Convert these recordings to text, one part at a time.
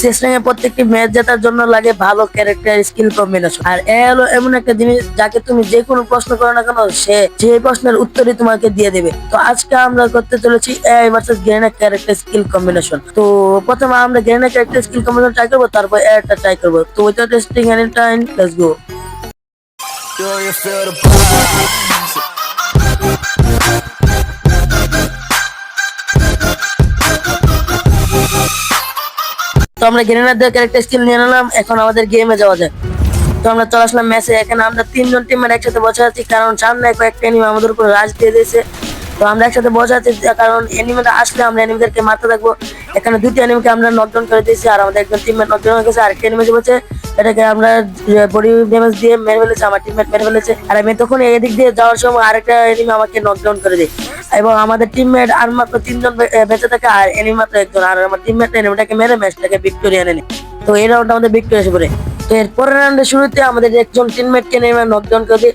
র্যাঙ্কে প্রত্যেকটি ম্যাচ জেতার জন্য লাগে ভালো ক্যারেক্টার স্কিল কম্বিনেশন আর এ হলো এমন একটা জিনিস যাকে তুমি যে কোনো প্রশ্ন করো না কেন, সে যে প্রশ্নের উত্তরই তোমাকে দিয়ে দেবে। তো আজকে আমরা করতে চলেছি এআই ভার্সেস গ্রেনা ক্যারেক্টার স্কিল কম্বিনেশন তো প্রথমে আমরা গ্রেনা ক্যারেক্টার স্কিল কম্বিনেশন ট্রাই করব, তারপর এআইটা ট্রাই করব। তো without testing any time let's go আমরা গ্রেনারদের ক্যারেক্টার স্কিল নিয়ে নিলাম, এখন আমাদের গেমে যাওয়া যায় তো আমরা চলে আসলাম ম্যাচে এখানে আমরা তিনজন টিমের একসাথে বসে আছি, কারণ সামনে কয়েকটা এনিমি আমাদের উপর রাজ দিয়ে দিয়েছে। তো আমরা একসাথে বসে আছি, কারণ এনিমিটা আসলে আমরা এনিমিদেরকে মারতে থাকব। এখানে দুটি এনিমিকে আমরা নকডাউন করে দিয়েছি, আর আমাদের একজন টিমমেট নকডাউন হয়ে গেছে, আরেকটা এনিমি বলছে এটাকে আমরা বডি ড্যামেজ দিয়ে মেরে ফেলেছে, আমার টিমমেট মেরে ফেলেছে। আর আমি তখন এদিক দিয়ে যাওয়ার সময় আরেকটা এনিমি আমাকে নকডাউন করে দেয়। এবং আমাদের টিমমেট আর মাত্র তিনজন বেঁচে থাকে, আর এনিমি মাত্র একজন। আর আমার টিমমেট এনিমিটাকে মেরে ম্যাচটাকে ভিক্টোরিয়া এনে নেয়। তো এই রাউন্ড আমাদের ভিক্টোরিয়া এসে পড়ে। এর পরের রাউন্ডের শুরুতে আমাদের একজন টিমমেটকে নেমে নকডাউন করে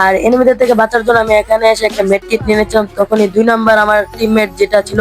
আর এনিমিদের থেকে বাঁচার জন্য আমি এখানে এসে একটা মেডকিট নিয়ে নিয়েছিলাম। তখনই দুই নাম্বার আমার টিমমেট যেটা ছিল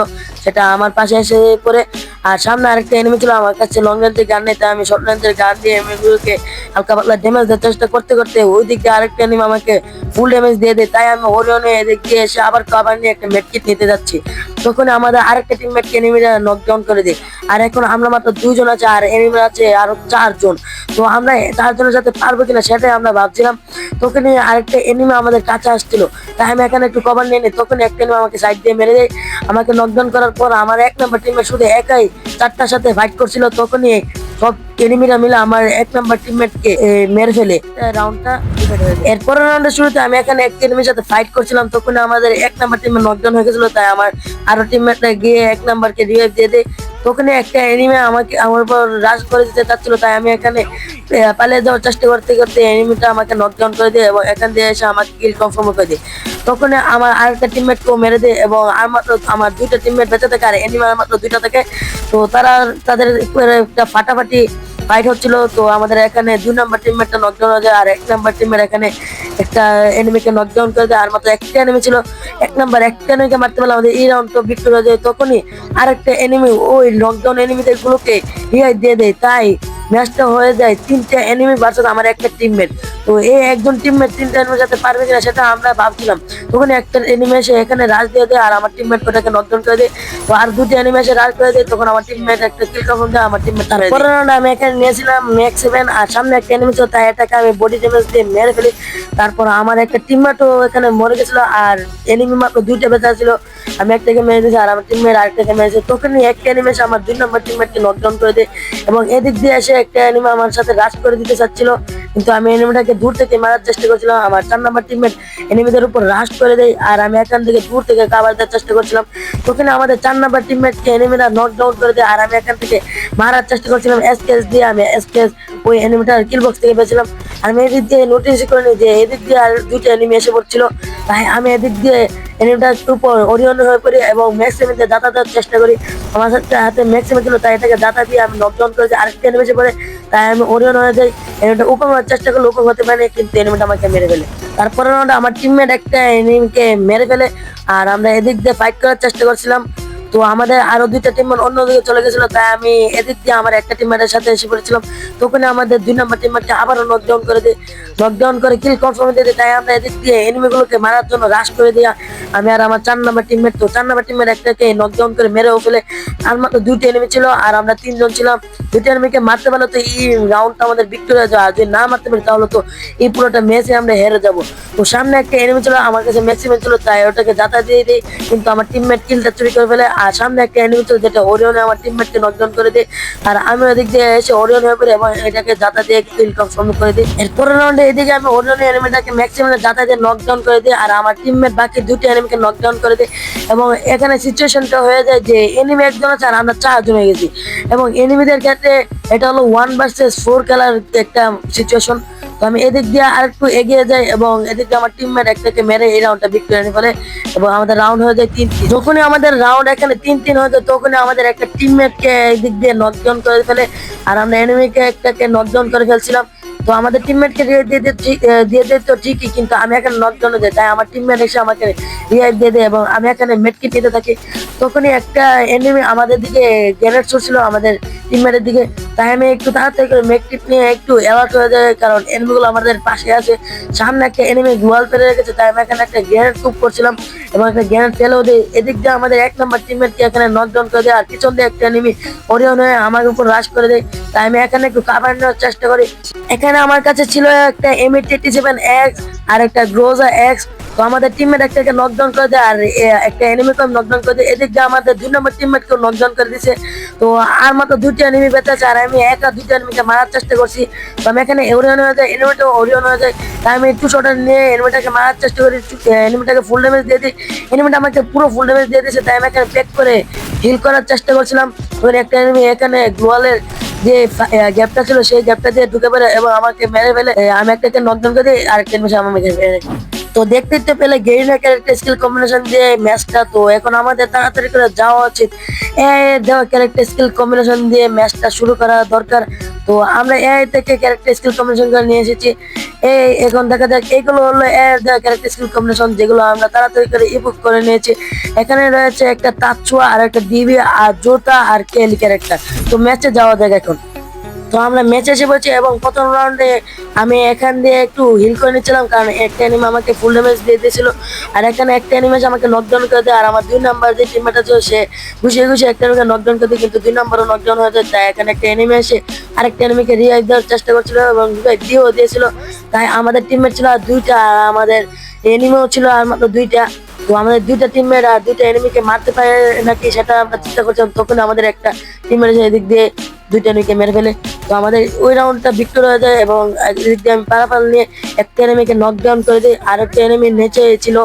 সেটা আমার পাশে এসে পড়ে। আর সামনে আরেকটা এনিমি ছিল আমার কাছে লং রেঞ্জের গান নেই তাই আমি শর্ট রেঞ্জের গান দিয়ে এনিমিগুলোকে হালকা পাতলা ড্যামেজ দেওয়ার চেষ্টা করতে করতে ওই দিক দিয়ে আরেকটা এনিমি আমাকে ফুল ড্যামেজ দিয়ে দেয়। তাই আমি হরিয়নে এদিক দিয়ে এসে আবার কভার নিয়ে একটা মেড কিট নিতে যাচ্ছি। তখন আমাদের আরেকটা টিমমেটকে এনিমিরা নকডাউন করে দেয়। আর এখন আমরা মাত্র দুজন আছে আর এনিমি আছে আরও চারজন। তো আমরা চারজনের সাথে পারব কিনা সেটাই আমরা ভাবছিলাম। তখন আরেকটা এনিমি আমাদের কাছে আসছিল। তাই আমি এখানে একটু কভার নিয়ে নিই। তখন একটা এনিমি আমাকে সাইড দিয়ে মেরে দেয়। আমাকে নকডাউন করার পর আমার এক নাম্বার টিমে শুধু একাই চারটার সাথে ফাইট করছিল তখনই সব এনিমিরা মিলে আমার এক নাম্বার টিমমেটকে মেরে ফেলে। রাউন্ডটা এরপর রাউন্ডের শুরুতে আমি এখানে এক এনিমির সাথে ফাইট করছিলাম তখন আমাদের এক নাম্বার টিমে নকডাউন হয়ে গেছিল তাই আমার আরও টিমমেটরা গিয়ে এক নাম্বারকে রিভাইভ দিয়ে দেয়। তখনই একটা এনিমে আমাকে আমার উপর রাজ করে দিতে চাচ্ছিল, তাই আমি এখানে পালিয়ে যাওয়ার চেষ্টা করতে করতে এনিমিটা আমাকে নকডাউন করে দেয় এবং এখান দিয়ে এসে আমাকে কিল কনফার্ম করে দেয়। তখন আমার আরেকটা টিমমেটকেও মেরে দেয় এবং আর মাত্র আমার দুইটা টিমমেট বেঁচে থাকে আর অ্যানিমে আর মাত্র দুইটা থাকে। তো তারা তাদের একটা ফাটাফাটি ফাইট হচ্ছিল, তো আমাদের এখানে দুই নাম্বার একটা নকডাউন হয়ে যায় আর এক নাম্বার টিমের এখানে একটা এনিমিকে নকডাউন করে দেয়। আর মাত্র একটা এনিমি ছিল, এক নাম্বার একটা এনিমিকে মারতে পারলে আমাদের এই রাউন্ড তো বিক্রি হয়ে যায়। তখনই আরেকটা এনিমি ওই নকডাউন এনিমিদের গুলোকে রিহাই দিয়ে দেয়। তাই ম্যাচটা হয়ে যায়, তিনটা এনিমি ভার্সেস আমার একটা টিমমেট তো এই একজন টিমমেট তিনটা এনিমির সাথে পারবে কিনা সেটা আমরা ভাবছিলাম। তখন একটা এনিমি এসে এখানে রাজ দিয়ে দেয় আর আমার টিমমেট ওটাকে নকডাউন করে দেয়। তো আর দুটি এনিমি এসে রাজ করে দেয়, তখন আমার টিমমেট একটা কিল কনফার্ম দেয়, আমার টিমমেট তার পরের রাউন্ডে আমি এখানে নিয়েছিলাম ম্যাক্স সেভেন আর সামনে একটা এনিমি ছিল, তাই এটাকে আমি বডি ড্যামেজ দিয়ে মেরে ফেলি। তারপর আমার একটা টিমমেটও এখানে মরে গেছিল, আর এনিমি মাত্র দুইটা বেঁচে ছিল আমি একটাকে মেরে দিয়েছি, আর আমার টিমমেট আরেকটাকে মেরেছে। তখনই একটা এনিমি এসে আমার দুই নম্বর টিমমেটকে নকডাউন করে দেয়। এবং এদিক দিয়ে এসে একটা অ্যানিমা আমার সাথে রাশ করে দিতে চাচ্ছিল। কিন্তু আমি অ্যানিমাটাকে দূর থেকে মারার চেষ্টা করছিলাম। আমার চার নাম্বার টিমমেট এনিমিদের উপর রাশ করে দেয় আর আমি এখান থেকে দূর থেকে কাবার দেওয়ার চেষ্টা করছিলাম। ওখানে আমাদের চার নাম্বার টিমমেটকে এনিমিরা নকডাউন করে দেয় আর আমি এখান থেকে মারার চেষ্টা করছিলাম। এসকেস দিয়ে আমি এসকেস ওই এনিমিটার কিলবক্স থেকে পেয়েছিলাম। আমি এদিক দিয়ে নোটিস করিনি যে এদিক দিয়ে আর দুটো এনিমি এসে পড়ছিল। তাই আমি এদিক দিয়ে এনিমিটার উপর অরিয়ন হয়ে পড়ি এবং ম্যাক্সিমিতে দাতা দেওয়ার চেষ্টা করি। আমার সাথে হাতে ম্যাক্সিমে ছিল, তাই এটাকে দাতা দিয়ে আমি নকডাউন করেছি আরেকটা এনিমি এসে পড়ে। তাই আমি অরিয়ন হয়ে যাই। এনিমিটা উপর হওয়ার চেষ্টা করলে উপর হতে পারে কিন্তু এনিমিটা আমাকে মেরে ফেলে। তারপরে আমার টিমমেট একটা এনিমিকে মেরে ফেলে। আর আমরা এদিক দিয়ে ফাইট করার চেষ্টা করছিলাম। তো আমাদের আরও দুইটা টিম অন্যদিকে চলে গেছিল, তাই আমি এদিক দিয়ে আমার একটা টিমের সাথে এসে পড়েছিলাম। তখন আমাদের দুই নম্বর টিমকে আবারও নকডাউন করে দিই নকডাউন করে কিল কনফার্ম দিয়ে দিই তাই আমরা এদিক দিয়ে এনিমিগুলোকে মারার জন্য রাশ করে দিয়া আমি আর আমার চার নম্বর টিমমেট তো চার নম্বর টিমের একটাকে নকডাউন করে মেরেও ফেলে। আর মাত্র দুইটা এনিমি ছিল আর আমরা তিনজন ছিলাম। দুইটা এনিমিকে মারতে পারলে তো এই রাউন্ডটা আমাদের ভিক্টোরিয়া যাওয়া যদি না মারতে পারি তাহলে তো এই পুরোটা ম্যাচে আমরা হেরে যাব। তো সামনে একটা এনিমি ছিল, আমার কাছে ম্যাক্সিমাম ছিল, তাই ওটাকে যাতা দিয়ে দিই কিন্তু আমার টিমমেট কিলটা চুরি করে ফেলে। আর সামনে একটা এনিমি ছিল যেটা ওরিয়নে আমার টিমমেটকে নকডাউন করে দেয়। আর আমি ওদিক দিয়ে এসে ওরিয়ন হয়ে পড়ি এবং এটাকে যাতা দিয়ে কিল কনফার্ম করে দিই এরপরের রাউন্ডে এদিকে আমি ওরিয়নে এনিমিটাকে ম্যাক্সিমাম যাতা দিয়ে নকডাউন করে দিই আর আমার টিমমেট বাকি দুটি এনিমিকে নকডাউন করে দিই এবং এখানে সিচুয়েশনটা হয়ে যায় যে এনিমি একজন আছে আর আমরা চারজন হয়ে গেছি। এবং এনিমিদের ক্ষেত্রে এটা হলো ওয়ান ভার্সেস ফোর খেলার একটা সিচুয়েশন তো আমি এদিক দিয়ে আরেকটু এগিয়ে যাই এবং এদিক দিয়ে আমার টিমমেট একটাকে মেরে এই রাউন্ডটা বিক্রি নিয়ে ফেলে এবং আমাদের রাউন্ড হয়ে যায় তিন যখনই আমাদের রাউন্ড এখানে তিন তিন হয়ে যায়, তখনই আমাদের একটা টিমমেটকে এদিক দিয়ে নকডাউন করে ফেলে। আর আমরা এনিমিকে একটাকে নকডাউন করে ফেলছিলাম। তো আমাদের টিমমেটকে দিয়ে দিয়ে দিয়ে দিয়ে দিয়ে তো ঠিকই, কিন্তু আমি এখানে নকডাউনে যাই, তাই আমার টিমমেট এসে আমাকে রিয়াইভ দিয়ে দেয় এবং আমি এখানে মেটকিট নিতে থাকি। তখনই একটা এনিমি আমাদের দিকে গ্রেনেড ছুটছিল আমাদের টিমমেটের দিকে, তাই আমি একটু তাড়াতাড়ি করে মেকটিপ নিয়ে একটু অ্যালার্ট হয়ে যায় কারণ এনিমিগুলো আমাদের পাশে আছে। সামনে একটা এনিমি গোয়াল ফেলে রেখেছে, তাই আমি এখানে একটা গ্রেনেড কুপ করছিলাম। এবং একটা জ্ঞান ফেলেও দেয় এদিক দিয়ে আমাদের এক নম্বর টিমমেটকে এখানে নজন করে দেয় আর পিছন দিয়ে একটা নিমি ওরিয়ন হয়ে আমার উপর হ্রাস করে দেয়। তাই আমি এখানে একটু কাভার নেওয়ার চেষ্টা করি। এখানে আমার কাছে ছিল একটা এম টেটি সেভেন এক্স আর একটা গ্রোজা এক্স তো আমাদের টিমমেট একটাকে নকডাউন করে দেয়, আর একটা এনিমিকে নকডাউন করে দেয়। এদিক দিয়ে আমাদের দুই নম্বর টিমমেটকে নকডাউন করে দিছে। তো আর মাত্র দুটি এনিমি বেঁচে আছে, আর আমি একা দুটি এনিমিকে মারার চেষ্টা করছি। তো আমি এখানে ওরিয়ন হয়ে যায় এনিমিটা ওরিয়ন হয়ে যায় তাই আমি একটু শটার নিয়ে এনিমিটাকে মারার চেষ্টা করি এনিমিটাকে ফুল ড্যামেজ দিয়ে দিই। এনিমিটা আমাকে পুরো ফুল ড্যামেজ দিয়ে দিয়েছে তাই আমি এখানে পেক করে হিল করার চেষ্টা করছিলাম। ওখানে একটা এনিমি এখানে গ্লোয়ালের যে গ্যাপটা ছিল, সেই গ্যাপটা দিয়ে ঢুকে পড়ে এবং আমাকে মেরে ফেলে। আমি একটাকে নকডাউন করে দিই আর একটা এনিমি আমাকে মেরে। তো দেখতে দেখতে পেলে গেরিনা ক্যারেক্টার স্কিল কম্বিনেশন দিয়ে ম্যাচটা তো এখন আমাদের তাড়াতাড়ি করে যাওয়া উচিত। দেওয়া ক্যারেক্টার স্কিল কম্বিনেশন দিয়ে ম্যাচটা শুরু করা দরকার। তো আমরা এআই থেকে ক্যারেক্টার স্কিল কম্বিনেশন করে নিয়ে এসেছি। এই এখন দেখা যাক এইগুলো হলো এর দেওয়া ক্যারেক্টার স্কিল কম্বিনেশন যেগুলো আমরা তাড়াতাড়ি করে ইবুক করে নিয়েছি। এখানে রয়েছে একটা তাচ্ছুয়া, আর একটা ডিবি আর জোতা, আর কেলি ক্যারেক্টার তো ম্যাচে যাওয়া যাক এখন। তো আমরা ম্যাচে এসে পড়ছি এবং প্রথম রাউন্ডে আমি এখান দিয়ে একটু হিল করে নিচ্ছিলাম, কারণ একটা এনিমি আমাকে ফুল ড্যামেজ দিয়ে দিয়েছিল। আর এখানে একটা এনিমেজ আমাকে নকডাউন করে দেয়, আর আমার দুই নাম্বার যে টিমমেট আছে সে ঘুষিয়ে ঘুষিয়ে একটা এনিমিকে নকডাউন করে দেয়, কিন্তু দুই নাম্বারও নকডাউন হয়ে যায়। তাই এখানে একটা এনিমি এসে আরেকটা এনিমিকে রিভাইভ দেওয়ার চেষ্টা করছিল এবং revive দিয়েও দিয়েছিল। তাই আমাদের টিমমেট ছিল আর দুইটা, আর আমাদের এনিমিও ছিল আর মাত্র দুইটা। তো আমাদের দুইটা টিমমেট আর দুইটা এনিমিকে মারতে পারে নাকি সেটা আমরা চিন্তা করছিলাম তখন আমাদের একটা এসে এদিক দিয়ে দুইটা এনিমিকে মেরে ফেলে। তো আমাদের ওই রাউন্ডটা ভিক্টর হয়ে যায় এবং এদিক দিয়ে আমি পারাপাল নিয়ে একটা এনিমিকে নকডাউন করে দিই। আর একটা এনেমি নেচে ছিল,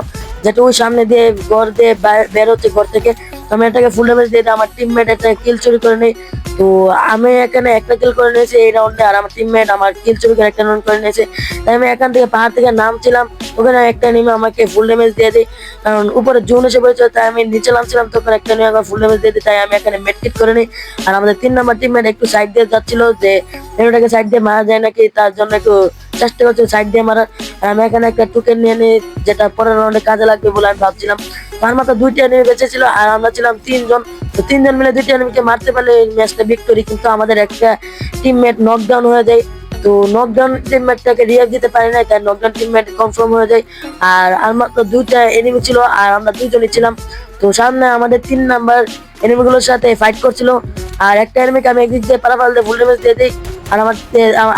যেটা ওই সামনে দিয়ে ঘর দিয়ে বেরোচ্ছে ঘর থেকে। আমি এটাকে ফুল ড্যামেজ দিয়ে আমার টিমমেট একটা কিল চুরি করে নেই। তো আমি এখানে একটা কিল করে নিয়েছি এই রাউন্ডে আর আমার টিমমেট আমার কিল চুরি করে একটা রাউন্ড করে নিয়েছে। তাই আমি এখান থেকে পাহাড় থেকে নামছিলাম, ওখানে একটা নেমে আমাকে ফুল ড্যামেজ দিয়ে দিই কারণ উপরে জুন এসে পড়েছিল, তাই আমি নিচে নামছিলাম, তখন একটা নেমে আমার ফুল ড্যামেজ দিয়ে দিই তাই আমি এখানে মেডকিট করে নিই। আর আমাদের তিন নাম্বার টিমমেট একটু সাইড দিয়ে যাচ্ছিল যে এটাকে সাইড দিয়ে মারা যায় নাকি, তার জন্য একটু চেষ্টা করছি সাইড দিয়ে আর আমি এখানে একটা টুকেন নিয়ে নিই, যেটা পরের রাউন্ডে কাজে লাগবে বলে আমি ভাবছিলাম। তার মাত্র দুইটা এনিমি বেঁচে ছিল আর আমরা ছিলাম তিনজন। তো তিনজন মিলে দুইটা এনিমিকে মারতে পারলে এই ম্যাচটা ভিক্টোরি কিন্তু আমাদের একটা টিমমেট নকডাউন হয়ে যায়। তো নকডাউন টিমমেটটাকে রিয়াক দিতে পারি না তাই নকডাউন টিমমেট কনফার্ম হয়ে যায়। আর আর মাত্র দুইটা এনিমি ছিল আর আমরা দুইজনই ছিলাম। তো সামনে আমাদের তিন নাম্বার এনিমিগুলোর সাথে ফাইট করছিল। আর একটা এনিমিকে আমি একদিক দিয়ে পারাপাল দিয়ে ফুল ড্যামেজ দিয়ে দিই। আর আমার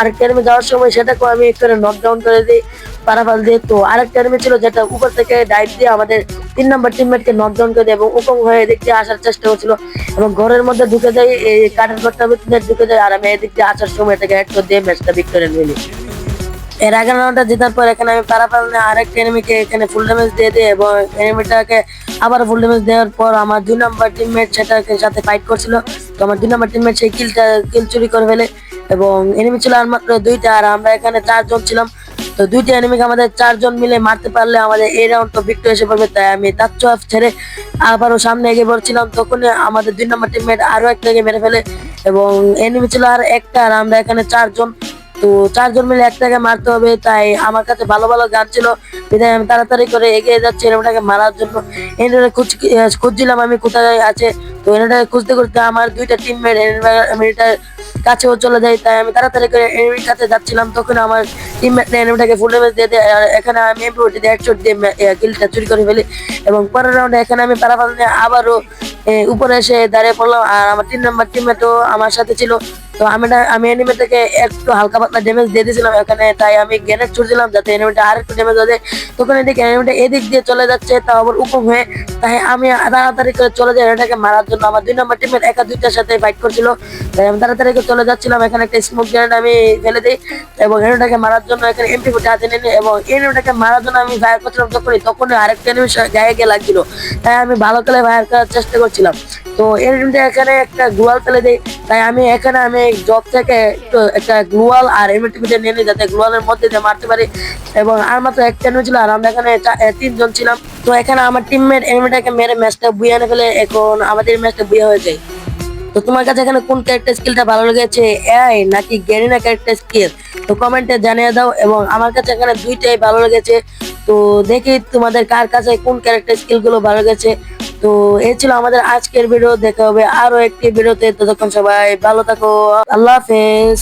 আরেকটা এনিমি যাওয়ার সময় সেটাকেও আমি করে নকডাউন করে দিই পারাপাল দিয়ে। তো আরেকটা এনিমি ছিল যেটা উপর থেকে ডাইভ দিয়ে আমাদের তিন নম্বর টিমমেটকে নকডাউন করে দেয় এবং উকম হয়ে এদিক দিয়ে আসার চেষ্টা করছিল। এবং ঘরের মধ্যে ঢুকে যায় এই কাঠের ঘরটার ভিতরে ঢুকে যায় আর আমি এদিক দিয়ে আসার সময় এটাকে হেড করে দিয়ে ম্যাচটা ভিক্টোরিয়া নিয়ে নিই। এর আগে রাউন্ডটা জেতার পর এখানে আমি নিয়ে আরেকটা এনিমিকে এখানে ফুল ড্যামেজ দিয়ে দিই এবং এনিমিটাকে আবার ফুল ড্যামেজ দেওয়ার পর আমার দুই নাম্বার টিমমেট সেটাকে সাথে ফাইট করছিল। তো আমার দুই নম্বর টিমমেট সেই কিলটা কিল চুরি করে ফেলে। এবং এনিমি ছিল আর মাত্র দুইটা, আর আমরা এখানে চারজন ছিলাম। তো দুইটা এনিমিকে আমাদের চারজন মিলে মারতে পারলে আমাদের এই রাউন্ড তো ভিক্টর এসে পড়বে, তাই আমি তার চোয়াফ ছেড়ে আবারও সামনে এগিয়ে পড়ছিলাম তখনই আমাদের দুই নম্বর টিমমেট আরও একটাকে মেরে ফেলে এবং এনিমি ছিল আর একটা, আর আমরা এখানে চারজন। তো চারজন মিলে একটাকে মারতে হবে, তাই আমার কাছে ভালো ভালো গান ছিল। বিধায় আমি তাড়াতাড়ি করে এগিয়ে যাচ্ছি এনিমিটাকে মারার জন্য। এনিমিটাকে খুঁজ খুঁজছিলাম আমি কোথায় আছে। তো এনিমিটাকে খুঁজতে খুঁজতে আমার দুইটা টিমমেট এনিমিটার কাছেও চলে যায় তাই আমি তাড়াতাড়ি করে এনিমির কাছে যাচ্ছিলাম। তখন আমার টিমমেট এনিমিটাকে ফুল ড্যামেজ দিয়ে দেয়, আর এখানে আমি এমপিওটি দিয়ে হেডশট দিয়ে কিলটা চুরি করে ফেলি। এবং পরের রাউন্ডে এখানে আমি প্যারাফাল নিয়ে আবারও উপরে এসে দাঁড়িয়ে পড়লাম, আর আমার তিন নম্বর টিমমেটও আমার সাথে ছিল। তো আমি আমি এনিমেটাকে একটু হালকা পাতলা ড্যামেজ দিয়ে দিয়েছিলাম এখানে, তাই আমি গ্রেনেড ছুটছিলাম যাতে এনিমেটা আর একটু ড্যামেজ হয়ে যায়। তখন এদিকে এনিমেটা এদিক দিয়ে চলে যাচ্ছে, তাও আবার উপম হয়ে, তাই আমি তাড়াতাড়ি করে চলে যাই এটাকে মারার জন্য। আমার দুই নম্বর টিমের একা দুইটার সাথে ফাইট করছিল, তাই আমি তাড়াতাড়ি করে চলে যাচ্ছিলাম। এখানে একটা স্মোক গ্রেনেড আমি ফেলে দিই, এবং এনিমেটাকে মারার জন্য এখানে এমপি ফুটে হাতে নিয়ে এবং এনিমেটাকে মারার জন্য আমি ফায়ার করছিলাম তখনই তখনই আরেকটা এনিমি গায়ে গিয়ে লাগছিল, তাই আমি ভালো করে ফায়ার করার চেষ্টা করছিলাম। তো এনিমিটা এখানে একটা গ্লুয়াল ফেলে দেই। তাই আমি এখানে আমি জব থেকে একটু গ্লোয়াল আর এমিটিভিটা নিয়ে যাতে গ্লোয়ালের মধ্যে দিয়ে মারতে পারি। এবং আর মাত্র একটা ছিল আর আমরা এখানে তিনজন ছিলাম। তো এখানে আমার টিমমেট এনিমিটাকে মেরে ম্যাচটা বুয়ে এনে ফেলে। এখন আমাদের ম্যাচটা বুয়ে হয়ে যায়। তো তোমার কাছে এখানে কোন ক্যারেক্টার স্কিলটা ভালো লেগেছে? এআই নাকি গ্যারিনা ক্যারেক্টার স্কিল তো কমেন্টে জানিয়ে দাও এবং আমার কাছে এখানে দুইটাই ভালো লেগেছে। তো দেখি তোমাদের কার কাছে কোন ক্যারেক্টার স্কিলগুলো ভালো লেগেছে। তো এ ছিল আমাদের আজকের ভিডিও দেখা হবে আরও একটি ভিডিওতে ততক্ষণ সবাই ভালো থাকো। আল্লাহ হাফেজ।